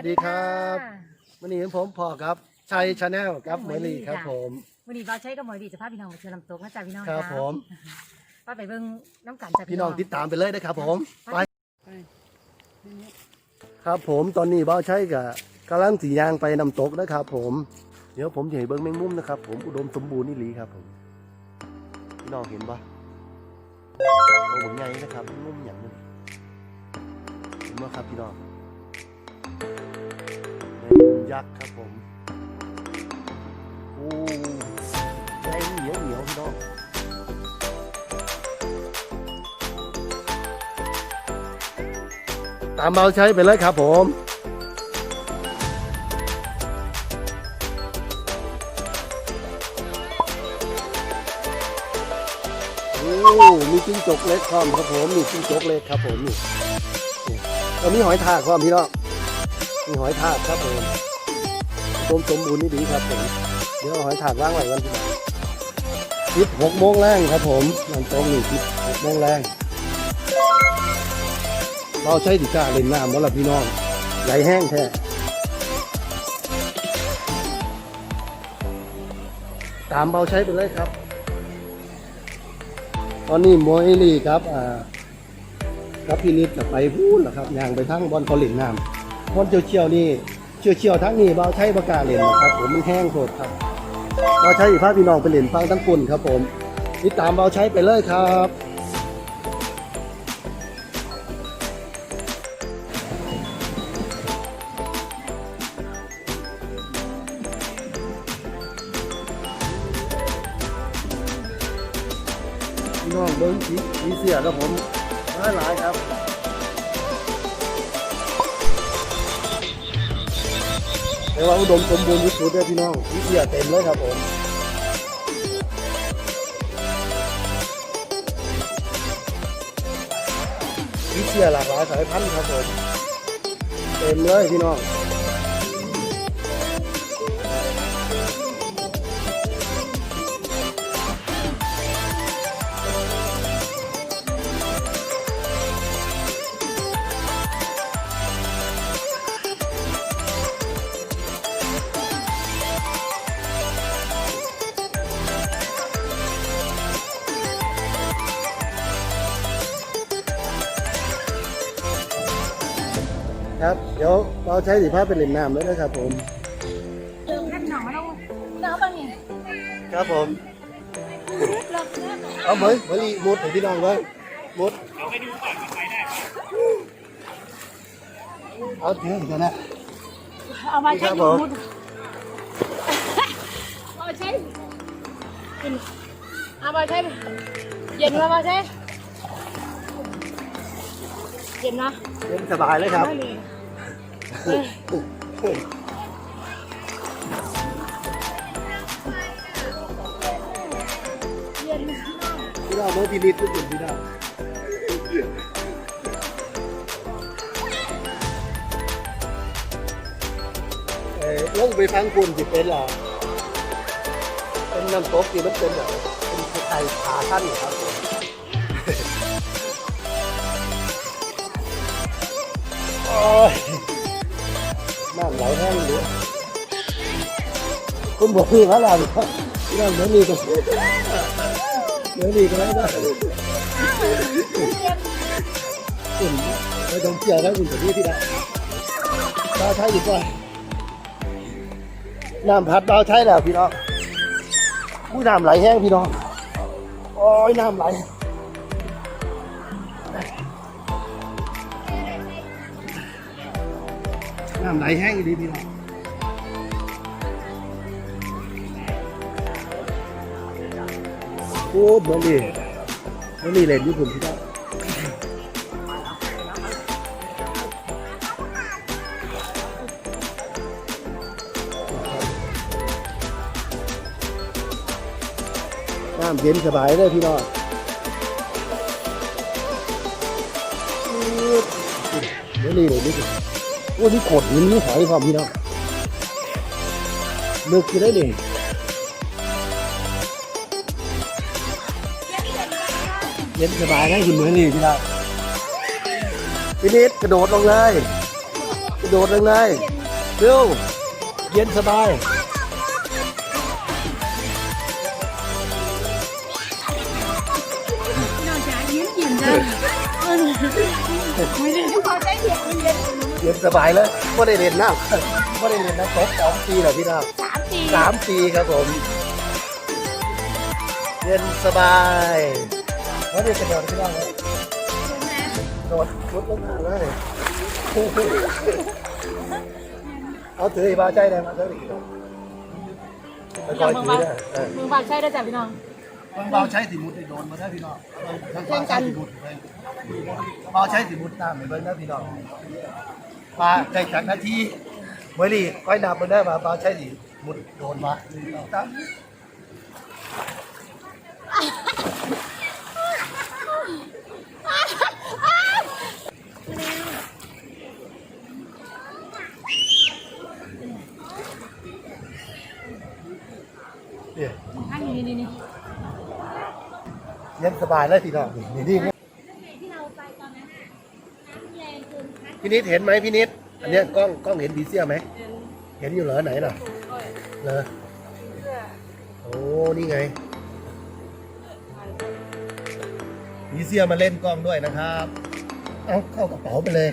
สวัสดีครับวันนี้ผมพอครับชัยชาแนลครับเหมยลีครับ ผมวันนี้เราใช้กับหมวยดีจะพาพี่น้องไปเชิญลำตกนะจ๊ะพี่น้องครับจ้าผมป้าไปเบิ่งน้ำกันจ้ะพี่น้องติดตามไปเลยนะครับ ผมไปครับผมตอนนี้บ้าวใช้กับกำลังสียางไปนำตกนะครับ ผมเดี๋ยวผมจะให้เบิ้งแมงมุมนะครับ ผมอุดมสมบูรณ์นี่หลีครับผมพี่น้องเห็นปะเอาเหมือนไงนะครับแมงมุมอย่างนี้เห็นไหมครับพี่น้องแมงมุม ยักษ์ครับผมโอ้ใจเหนียวเหนียวพี่น้องตามเบาใช้ไปเลยครับผมโอ้มีจิ้งจกเล็กความครับผมนี่จิ้งจกเล็กครับผมนี่นี่แล้วมีหอยทากความพี่น้องมีหอยทากครับผม ต้มสมบูรณ์นี่ดีครับผม เดี๋ยวเอาหอยทากว่างไว้กันพี่น้องทิศหกโมงแรงครับผมนั่นตรงนี่ทิศหกโมงแรงเราใช้ดิก้าเล่นน้ำแล้วล่ะพี่น้องไหลแห้งแท้ตามเบาใช้ไปเลยครับ ตอนนี้โมยลี่ครับอ่าครับพี่นิดจะไปพูดนะครับย่างไปทั้งบอลเขาเล่นน้ำบอลเชี่ยวๆนี่ เชี่ยวเชี่ยวทั้งนี้เบาใช้ประกาเล่นนะครับผมมันแห้งโคตรครับเบาใช้อีกพาพี่น้องไปเล่นฟังทั้งปุ่นครับผมติดตามเบาใช้ไปเลยครับพี่น้องเบิ้งสีสีเสียครับผมหลายหลายครับ แต่ว่าอุดมสมบูรณ์ที่สุดเลยพี่น้องวิเทียเต็มเลยครับผมวิเทียหลากหลายสายพันธุ์ครับผมเต็มเลยพี่น้อง เดี๋ยวเราใช้สีผ้าเป็นเหล่นน้ำแล้วนะครับผมเติมแค่หน่อมาแล้วเนาะบ้างนี่ครับผมเลิกเลิกเอาเหมยเหมยมุดให้พี่น้องไว้มุดเอาเถอะกันนะเอามาใช้ครับดูผมมุดเอาใช้เอามาใช้เย็นมามาใช้เย็นนะเล่นสบายเลยครับไม่เลยเย็น พี่น้องเมื่อพี่นิดก็เป็นพี่น้องเออลงไปฟังคุณสิเป็นหรอเป็นน้ำตกที่มันเป็นแบบเป็นไข่ขาท่านครับผมโอ้ย น้ำไหลแห้งเลยคุณบอกพี่เขาหลับพี่น้องเดี๋ยวนี้ก็เดี๋ยวนี้ก็ได้ได้คุณไม่ต้องเกี่ยวแล้วคุณจะพี่พี่ได้บ้าใช้ดีกว่าน้ำพัดบ้าใช้แล้วพี่น้องผู้น้ำไหลแห้งพี่น้องโอ้ยน้ำไหล น้ำไหลแห้งดีพี่น้องโอ้บอร์รี่บอร์รี่เล่นญี่ปุ่นพี่น้องน้ำเย็นสบายเลยพี่น้องเบอร์รี่เล่น ญี่ปุ่นโอ้นี่ขดนี่หอยพร้อมพี่น้องลึกอยู่ได้เลยเย็นสบายได้คุณเหมือนนี่พี่ครับพี่นิดกระโดดลงเลยโดดเลยเลยเร็วเย็นสบายนอกจากยิ้มยิ้มเลยไม่ได้ เย็นสบายเลยไม่ได้เรียนน้ำไม่ได้เรียนน้ำตกสองปีแล้วพี่น้องสามปีสามปีครับผม เย็นสบายแล้วเรียนกระโดดพี่น้องเลยโดดชุดลงมาเลยเอาถืออีบาใจได้มาเถอะอีกแล้วไปคอยถือได้เออมือบางใช้ได้จ้ะพี่น้อง มันเบาใช้สิมุดได้โดนมาได้พี่น้องทั้งเบาใช้สิมุดเลยเบาใช้สิมุดตามไปเบิ้งนะพี่น้องมาได้จากนาทีเมื่อรีค่อยนับมาได้มาเบาใช้สิมุดโดนมาหนึ่งสองสามนี่นี่นี่ เย็นสบายเลยพี่น้องนี่นี่นี่ที่เราไปตอนนั้นน้ำแรงเกินพัดพี่นิดเห็นไหมพี่นิด อันเนี้ยกล้องกล้องเห็นผีเสื้อไหม เห็นอยู่เหรอไหนล่ะเหรอโอ้นี่ไงผีเสื้อมาเล่นกล้องด้วยนะครับ เอาเข้ากระเป๋าไปเลย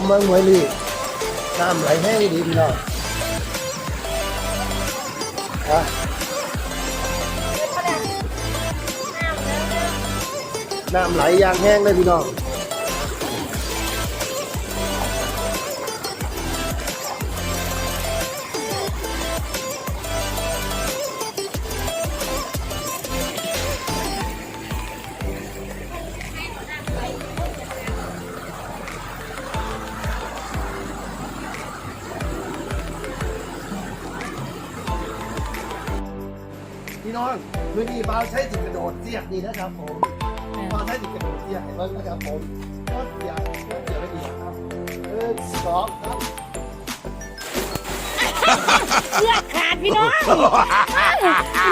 มเมืองมวยลีน้ำไหลแห้งดีพี่น้องฮะน้ำไหลยางแห้งเลยพี่น้อง น้องมือนี้บาวใช้สิกระโดดเสียกนี่นะครับผมบาวใช้สิกระโดดเสียกเห็นไหมนะครับผมก็เสียกก็เสียกไม่ดีครับเออสองครับเชือกขาดพี่น้อง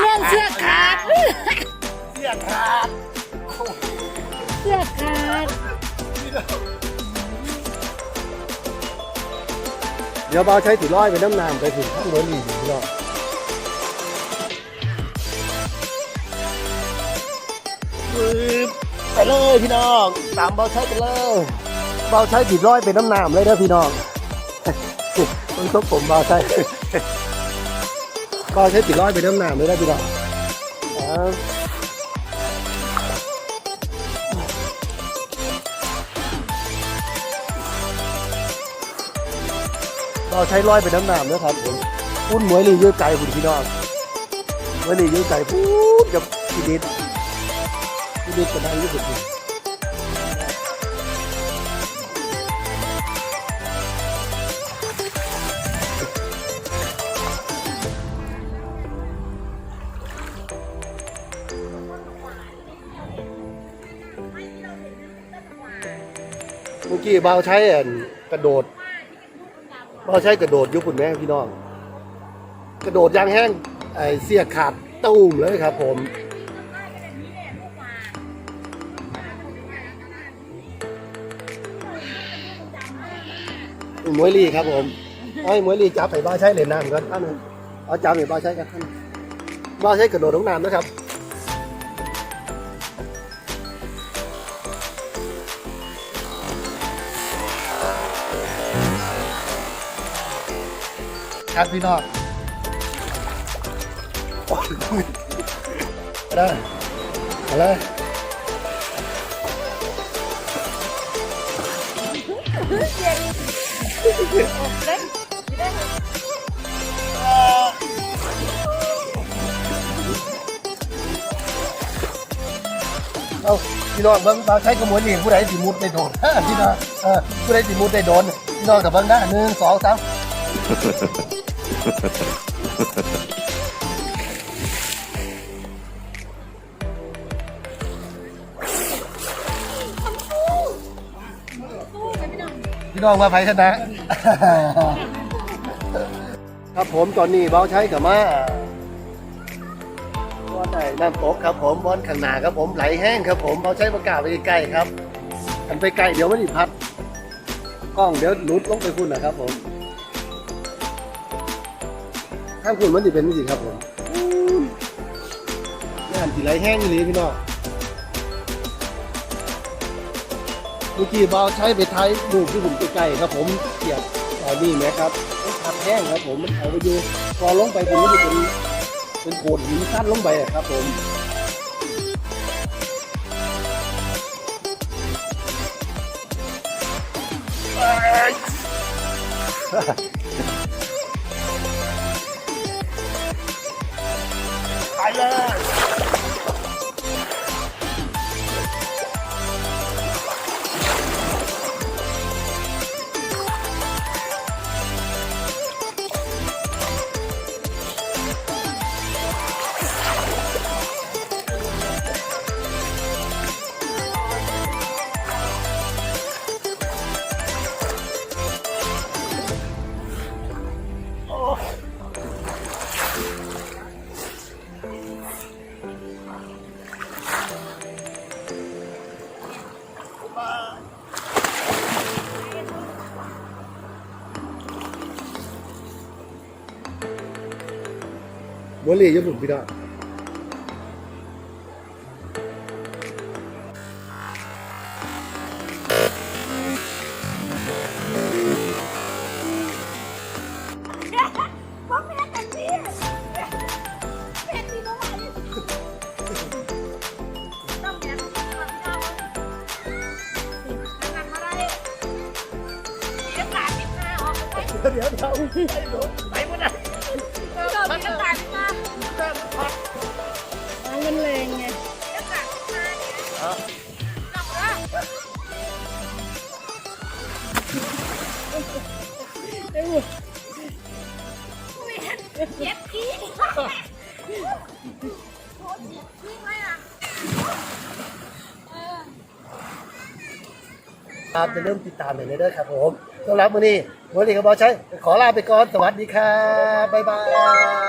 เรื่องเชือกขาดเสียกขาดเชือกขาดเดี๋ยวเบาใช้ถือร้อยไปน้ำน้ำไปถึงข้างบนอีกพี่น้อง ไปเลยพี่น้องตามเบาใช้ไปเลยเบาใช้ถือร้อยไปน้ำน้ำเลยนะพี่น้องมันต้องผมเบาใช้เบาใช้ถือร้อยไปน้ำน้ำเลยนะพี่น้องบเราใช้ร้อยเป็นน้ำหนามนะครับผมพุ่นหมวยลีเยอะใจคุณพี่น้องหมวยลีเยอะใจพูดกับพี่ ดิดพี่ดิดก็ดังที่สุดเลยเมื่อกี้เบาใช้กระโดดเราใช้กระโดดยุบคุณแม่พี่น้อง กระโดดยางแห้งไอเสียขาดตุ้มเลยครับผม มวยลีครับผมไอ้มวยลีจับไอ้บ้าใช้เหรียญน้ำกันท่านงเอาจับไอ้บ้าใช้กันท่านบ้าใช้กระโดดลงน้ำนะครับครับพี่น้องโอ้ยได้อะไรเเอาพี่น้องเบิ้งบางใช้กระมวลนี่ผู้ใดสิมุดได้โดน พี่น้องเออผู้ใดสิมุดได้โดนพี่น้องกับเบิ้งได้หนึ่งสองสาม พี่น้องว่าไผชนะ ครับผมตอนนี้เบาใช้กับมาบอลไหนน้ำตกครับผมบอลข้างหน้าครับผมไหลแห้งครับผมเบาใช้ประกาศไปใกล้ครับอันไปใกล้เดี๋ยวมันอีพัดกล้องเดี๋ยวหลุดลงไปคุณนะครับผมข้างคุณมันจะเป็นนี่สิครับผมน้ำที่ไหลแห้งนี่เลยพี่น้อง เมื่อกี้เบาใช้ไปไทยดูที่ผมใกล้ๆครับผมเกียบตอนนี้นะครับมัดแห้งครับผมมันเอาไปอยู่พอลงไปผมมันจะเป็นเป็นโขดหินสั้นลงไปครับผมไปเลย บัวเล่ยบุ่มพี่ จับแล้วเย็บพี่ไหมอะครับจะเริ่มติดตามเลยเด้อครับผมสำหรับวันนี้บัวเล่กับบอลใช้ขอลาไปก่อน สวัสดีครับ บ๊ายบาย